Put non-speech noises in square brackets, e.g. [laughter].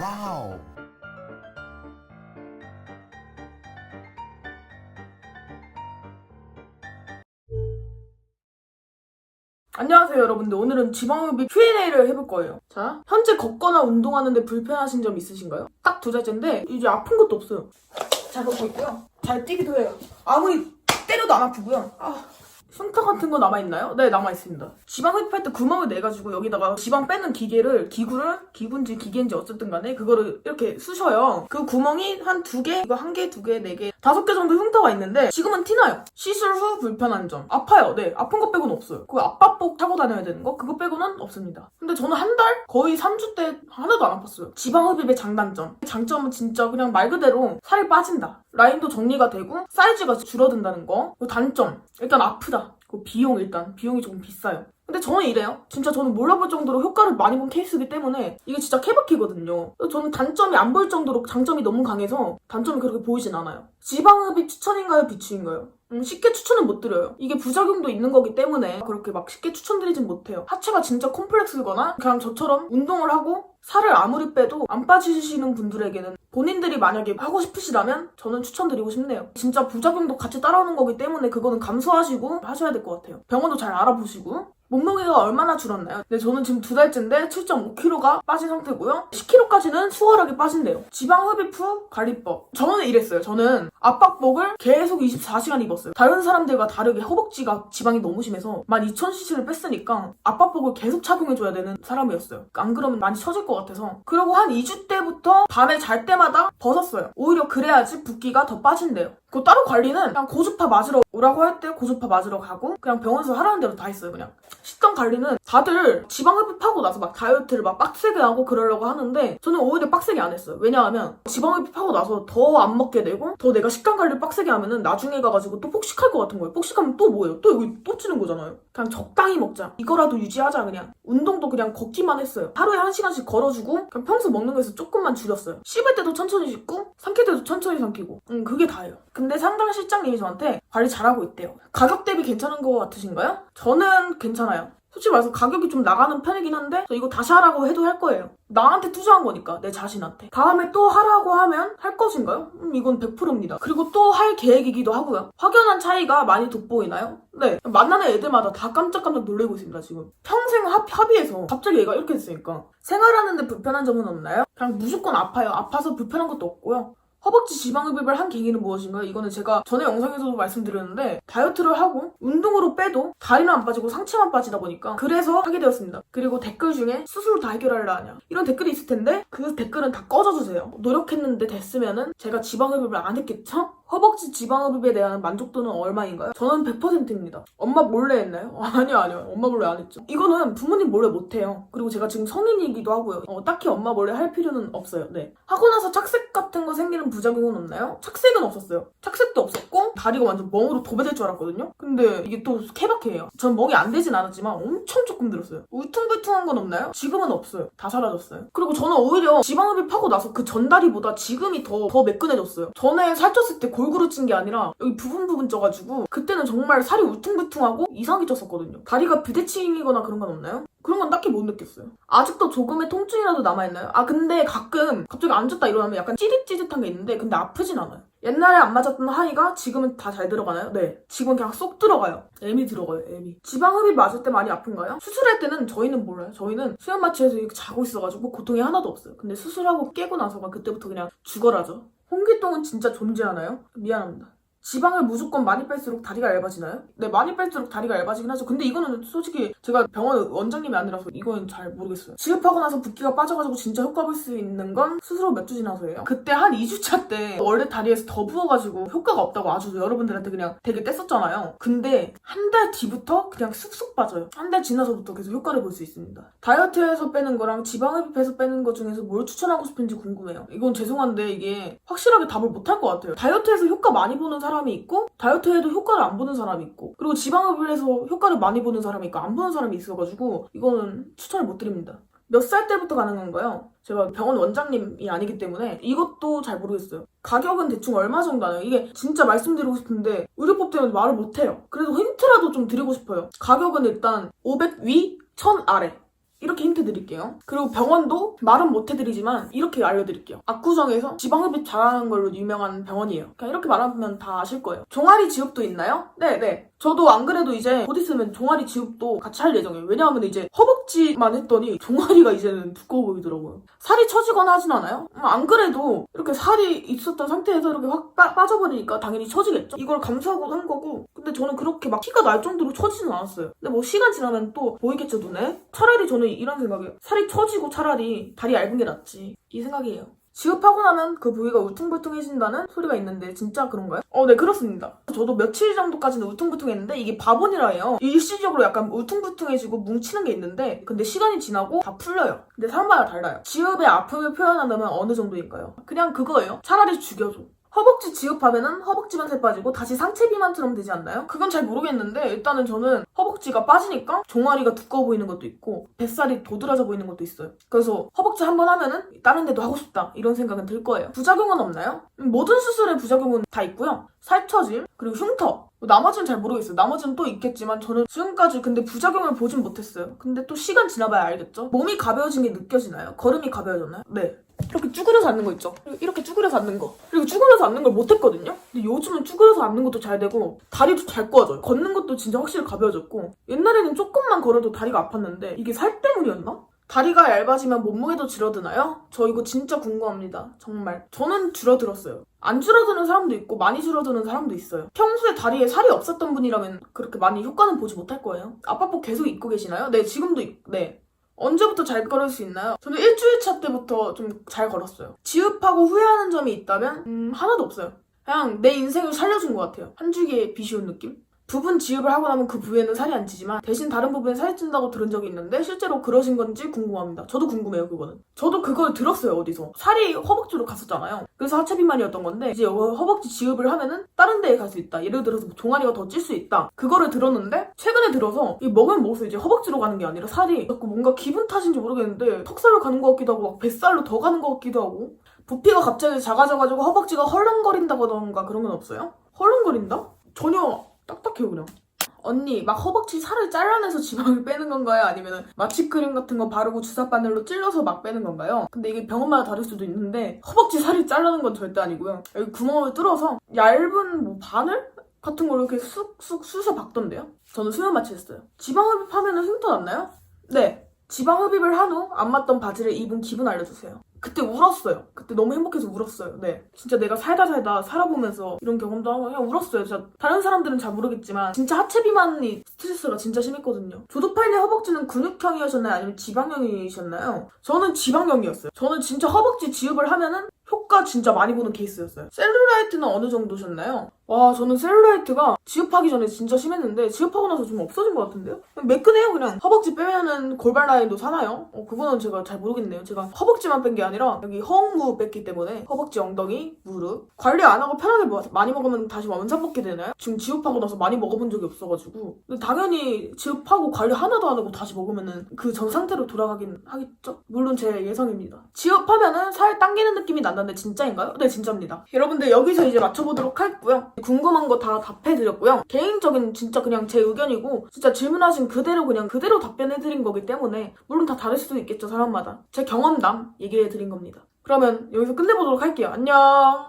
와우. 안녕하세요 여러분들. 오늘은 지방흡입 Q&A를 해볼 거예요. 자? 현재 걷거나 운동하는데 불편하신 점 있으신가요? 딱두 달째인데 이제 아픈 것도 없어요. 잘 걷고 있고요. 잘 뛰기도 해요. 아무리 때려도 안 아프고요. 아 흉터 같은 거 남아있나요? 네 남아있습니다. 지방 흡입할 때 구멍을 내가지고 여기다가 지방 빼는 기계를 기구를 기구인지 기계인지 어쨌든 간에 그거를 이렇게 쑤셔요. 그 구멍이 한 두 개, 이거 한 개, 두 개, 네 개, 다섯 개 정도 흉터가 있는데 지금은 티나요. 시술 후 불편한 점. 아파요. 네 아픈 거 빼고는 없어요. 그 압박복 타고 다녀야 되는 거? 그거 빼고는 없습니다. 근데 저는 한 달? 거의 3주 때 하나도 안 아팠어요. 지방 흡입의 장단점. 장점은 진짜 그냥 말 그대로 살이 빠진다 라인도 정리가 되고 사이즈가 줄어든다는 거. 그리고 단점. 일단 아프다. 그 비용 일단. 비용이 조금 비싸요 근데 저는 이래요. 진짜 저는 몰라볼 정도로 효과를 많이 본 케이스이기 때문에 이게 진짜 케바케거든요. 그래서 저는 단점이 안 보일 정도로 장점이 너무 강해서 단점이 그렇게 보이진 않아요. 지방흡입 추천인가요? 비추인가요? 음, 쉽게 추천은 못 드려요. 이게 부작용도 있는 거기 때문에 그렇게 막 쉽게 추천드리진 못해요. 하체가 진짜 콤플렉스거나 그냥 저처럼 운동을 하고 살을 아무리 빼도 안 빠지시는 분들에게는 본인들이 만약에 하고 싶으시다면 저는 추천드리고 싶네요. 진짜 부작용도 같이 따라오는 거기 때문에 그거는 감수하시고 하셔야 될 것 같아요. 병원도 잘 알아보시고 몸무게가 얼마나 줄었나요? 네, 저는 지금 두 달째인데 7.5kg가 빠진 상태고요. 10kg까지는 수월하게 빠진대요. 지방 흡입 후 관리법. 저는 이랬어요. 저는 압박복을 계속 24시간 입었어요. 다른 사람들과 다르게 허벅지가 지방이 너무 심해서 12,000cc를 뺐으니까 압박복을 계속 착용해줘야 되는 사람이었어요. 안 그러면 많이 처질 것 같아서. 그리고 한 2주 때부터 밤에 잘 때마다 벗었어요. 오히려 그래야지 붓기가 더 빠진대요. 그 따로 관리는 그냥 고주파 맞으러 오라고 할 때 고주파 맞으러 가고 그냥 병원에서 하라는 대로 다 했어요 그냥. 식단 관리는 다들 지방 흡입하고 나서 막 다이어트를 막 빡세게 하고 그러려고 하는데 저는 오히려 빡세게 안 했어요. 왜냐하면 지방 흡입하고 나서 더 안 먹게 되고 더 내가 식단 관리를 빡세게 하면은 나중에 가가지고 또 폭식할 것 같은 거예요. 폭식하면 또 뭐예요? 또 여기 또 찌는 거잖아요. 그냥 적당히 먹자. 이거라도 유지하자 그냥. 운동도 그냥 걷기만 했어요. 하루에 한 시간씩 걸어주고 그냥 평소 먹는 거에서 조금만 줄였어요. 씹을 때도 천천히 씹고 삼킬 때도 천천히 삼키고. 음 그게 다예요 근데 상담 실장님이 저한테 관리 잘하고 있대요. 가격 대비 괜찮은 거 같으신가요? 저는 괜찮아요. 솔직히 말해서 가격이 좀 나가는 편이긴 한데 저 이거 다시 하라고 해도 할 거예요. 나한테 투자한 거니까 내 자신한테. 다음에 또 하라고 하면 할 것인가요? 음, 이건 100%입니다. 그리고 또 할 계획이기도 하고요. 확연한 차이가 많이 돋보이나요? 네. 만나는 애들마다 다 깜짝깜짝 놀래고 있습니다, 지금. 평생 합, 합의해서 갑자기 얘가 이렇게 됐으니까. 생활하는데 불편한 점은 없나요? 그냥 무조건 아파요. 아파서 불편한 것도 없고요. 허벅지 지방 흡입을 한 계기는 무엇인가요? 이거는 제가 전에 영상에서도 말씀드렸는데 다이어트를 하고 운동으로 빼도 다리는 안 빠지고 상체만 빠지다 보니까 그래서 하게 되었습니다. 그리고 댓글 중에 스스로 다 해결하려 하냐 이런 댓글이 있을 텐데 그 댓글은 다 꺼져주세요. 노력했는데 됐으면은 제가 지방 흡입을 안 했겠죠? 허벅지 지방흡입에 대한 만족도는 얼마인가요? 저는 100%입니다. 엄마 몰래 했나요? [laughs] 아니요, 아니요. 엄마 몰래 안 했죠. 이거는 부모님 몰래 못 해요. 그리고 제가 지금 성인이기도 하고요. 어, 딱히 엄마 몰래 할 필요는 없어요. 네. 하고 나서 착색 같은 거 생기는 부작용은 없나요? 착색은 없었어요. 착색도 없었고 다리가 완전 멍으로 도배될 줄 알았거든요. 근데 이게 또 케바케예요. 전 멍이 안 되진 않았지만 엄청 조금 들었어요. 울퉁불퉁한 건 없나요? 지금은 없어요. 다 사라졌어요. 그리고 저는 오히려 지방흡입하고 나서 그 전다리보다 지금이 더, 더 매끈해졌어요. 전에 살쪘을 때 골고루 찐 게 아니라 여기 부분 부분 쪄가지고 그때는 정말 살이 울퉁불퉁하고 이상하게 쪘었거든요. 다리가 비대칭이거나 그런 건 없나요? 그런 건 딱히 못 느꼈어요. 아직도 조금의 통증이라도 남아있나요? 아 근데 가끔 갑자기 앉았다 일어나면 약간 찌릿찌릿한 게 있는데 근데 아프진 않아요. 옛날에 안 맞았던 하이가 지금은 다 잘 들어가나요? 네. 지금은 그냥 쏙 들어가요. 애미 들어가요, 애미. 지방흡입 맞을 때 많이 아픈가요? 수술할 때는 저희는 몰라요. 저희는 수면 마취해서 이렇게 자고 있어가지고 고통이 하나도 없어요. 근데 수술하고 깨고 나서가 그때부터 그냥 죽어라죠. 홍기똥은 진짜 존재하나요? 미안합니다. 지방을 무조건 많이 뺄수록 다리가 얇아지나요? 네, 많이 뺄수록 다리가 얇아지긴 하죠. 근데 이거는 솔직히 제가 병원 원장님이 아니라서 이건 잘 모르겠어요. 지급하고 나서 붓기가 빠져가지고 진짜 효과 볼 수 있는 건후몇주 지나서예요. 그때 한 2주차 때 원래 다리에서 더 부어가지고 효과가 없다고 아주 여러분들한테 그냥 되게 뗐었잖아요. 근데 한 달 뒤부터 그냥 쑥쑥 빠져요. 한 달 지나서부터 계속 효과를 볼 수 있습니다. 다이어트에서 빼는 거랑 지방흡입해서 빼는 거 중에서 뭘 추천하고 싶은지 궁금해요. 이건 죄송한데 이게 확실하게 답을 못 할 것 같아요. 다이어트에서 효과 많이 보는 사람 이 있고 다이어트에도 효과를 안 보는 사람이 있고 그리고 지방흡입을 해서 효과를 많이 보는 사람이 있고 안 보는 사람이 있어가지고 이거는 추천을 못 드립니다. 몇 살 때부터 가는 건가요? 제가 병원 원장님이 아니기 때문에 이것도 잘 모르겠어요. 가격은 대충 얼마 정도 하나요? 이게 진짜 말씀드리고 싶은데 의료법 때문에 말을 못해요. 그래도 힌트라도 좀 드리고 싶어요. 가격은 일단 500 위, 1000 아래. 이렇게 힌트 드릴게요. 그리고 병원도 말은 못 해드리지만 이렇게 알려드릴게요. 압구정에서 지방흡입 잘하는 걸로 유명한 병원이에요. 그냥 이렇게 말하면 다 아실 거예요. 종아리 지읍도 있나요? 네, 네. 저도 안 그래도 이제 곧 있으면 종아리 지읍도 같이 할 예정이에요. 왜냐하면 이제 허벅지만 했더니 종아리가 이제는 두꺼워 보이더라고요. 살이 처지거나 하진 않아요? 음, 안 그래도 이렇게 살이 있었던 상태에서 이렇게 확 빠, 빠져버리니까 당연히 처지겠죠? 이걸 감수하고 한 거고 근데 저는 그렇게 막 티가 날 정도로 처지진 않았어요. 근데 뭐 시간 지나면 또 보이겠죠 눈에? 차라리 저는 이런 생각이에요. 살이 처지고 차라리 다리 얇은 게 낫지. 이 생각이에요. 지급하고 나면 그 부위가 울퉁불퉁해진다는 소리가 있는데 진짜 그런가요? 어, 네 그렇습니다. 저도 며칠 정도까지는 울퉁불퉁했는데 이게 바보니라 해요. 일시적으로 약간 울퉁불퉁해지고 뭉치는 게 있는데 근데 시간이 지나고 다 풀려요. 근데 사람마다 달라요. 지읍의 아픔을 표현한다면 어느 정도인가요? 그냥 그거예요. 차라리 죽여줘. 허벅지 지읍하면은 허벅지만 살 빠지고 다시 상체 비만처럼 되지 않나요? 그건 잘 모르겠는데 일단은 저는 허벅지가 빠지니까 종아리가 두꺼워 보이는 것도 있고 뱃살이 도드라져 보이는 것도 있어요. 그래서 허벅지 한 번 하면은 다른 데도 하고 싶다 이런 생각은 들 거예요. 부작용은 없나요? 음, 모든 수술의 부작용은 다 있고요. 살처짐 그리고 흉터 뭐 나머지는 잘 모르겠어요. 나머지는 또 있겠지만 저는 지금까지 근데 부작용을 보진 못했어요. 근데 또 시간 지나봐야 알겠죠? 몸이 가벼워진 게 느껴지나요? 걸음이 가벼워졌나요? 네. 이렇게 쭈그려서 앉는 거 있죠? 이렇게 쭈그려서 앉는 거. 그리고 쭈그려서 앉는 걸 못했거든요? 근데 요즘은 쭈그려서 앉는 것도 잘 되고 다리도 잘 꼬아져요. 걷는 것도 진짜 확실히 가벼워졌고 옛날에는 조금만 걸어도 다리가 아팠는데 이게 살 때문이었나? 다리가 얇아지면 몸무게도 줄어드나요? 저 이거 진짜 궁금합니다. 정말. 저는 줄어들었어요. 안 줄어드는 사람도 있고 많이 줄어드는 사람도 있어요. 평소에 다리에 살이 없었던 분이라면 그렇게 많이 효과는 보지 못할 거예요. 아빠복 계속 입고 계시나요? 네, 지금도 입, 네. 언제부터 잘 걸을 수 있나요? 저는 일주일 차 때부터 좀 잘 걸었어요. 지읍하고 후회하는 점이 있다면 음, 하나도 없어요. 그냥 내 인생을 살려준 것 같아요. 한 줄기에 비쉬운 느낌? 부분 지읍을 하고 나면 그 부위에는 살이 안 찌지만 대신 다른 부분에 살이 찐다고 들은 적이 있는데 실제로 그러신 건지 궁금합니다. 저도 궁금해요 그거는. 저도 그걸 들었어요 어디서. 살이 허벅지로 갔었잖아요. 그래서 하체 비만이었던 건데 이제 허벅지 지읍을 하면은 다른 데에 갈 수 있다. 예를 들어서 뭐 종아리가 더 찔 수 있다. 그거를 들었는데 최근에 들어서 이 먹으면 먹을수록 이제 허벅지로 가는 게 아니라 살이 자꾸 뭔가 기분 탓인지 모르겠는데 턱살로 가는 것 같기도 하고 막 뱃살로 더 가는 것 같기도 하고 부피가 갑자기 작아져가지고 허벅지가 헐렁거린다거나 그런 건 없어요? 헐렁거린다? 전혀 딱딱해요 그냥 언니 막 허벅지 살을 잘라내서 [laughs] 지방을 빼는 건가요? 아니면 마취크림 같은 거 바르고 주사 바늘로 찔러서 막 빼는 건가요? 근데 이게 병원마다 다를 수도 있는데 허벅지 살을 자르는 건 절대 아니고요 여기 구멍을 뚫어서 얇은 뭐 바늘? 같은 걸 이렇게 쑥쑥 쑤서 박던데요? 저는 수면 마취했어요 지방 흡입 하면 은 흉터 났나요? 네 지방 흡입을 한 후 안 맞던 바지를 입은 기분 알려주세요 그때 울었어요. 그때 너무 행복해서 울었어요. 네. 진짜 내가 살다 살다 살아보면서 이런 경험도 하고 그냥 울었어요. 진짜 다른 사람들은 잘 모르겠지만 진짜 하체 비만이 스트레스가 진짜 심했거든요. 조도파인의 허벅지는 근육형이셨나요? 아니면 지방형이셨나요? 저는 지방형이었어요. 저는 진짜 허벅지 지읍을 하면은 효과 진짜 많이 보는 케이스였어요. 셀룰라이트는 어느 정도셨나요? 와, 저는 셀룰라이트가 지읍하기 전에 진짜 심했는데 지읍하고 나서 좀 없어진 것 같은데요? 그냥 매끈해요, 그냥. 허벅지 빼면은 골반 라인도 사나요? 어, 그거는 제가 잘 모르겠네요. 제가 허벅지만 뺀 게 아니라 여기 허벅무 뺐기 때문에 허벅지, 엉덩이, 무릎 관리 안 하고 편하게 뭐- 많이 먹으면 다시 원상 먹게 되나요? 지금 지읍하고 나서 많이 먹어본 적이 없어가지고 근데 당연히 지읍하고 관리 하나도 안 하고 다시 먹으면은 그 전 상태로 돌아가긴 하겠죠? 물론 제 예상입니다. 지읍하면은 살 당기는 느낌이 난다 는데 진짜인가요? 네, 진짜입니다. 여러분들 여기서 이제 맞춰보도록 할고요. 궁금한 거 다 답해드렸고요. 개인적인 진짜 그냥 제 의견이고 진짜 질문하신 그대로 그냥 그대로 답변해드린 거기 때문에 물론 다 다를 수도 있겠죠, 사람마다. 제 경험담 얘기해드린 겁니다. 그러면 여기서 끝내보도록 할게요. 안녕!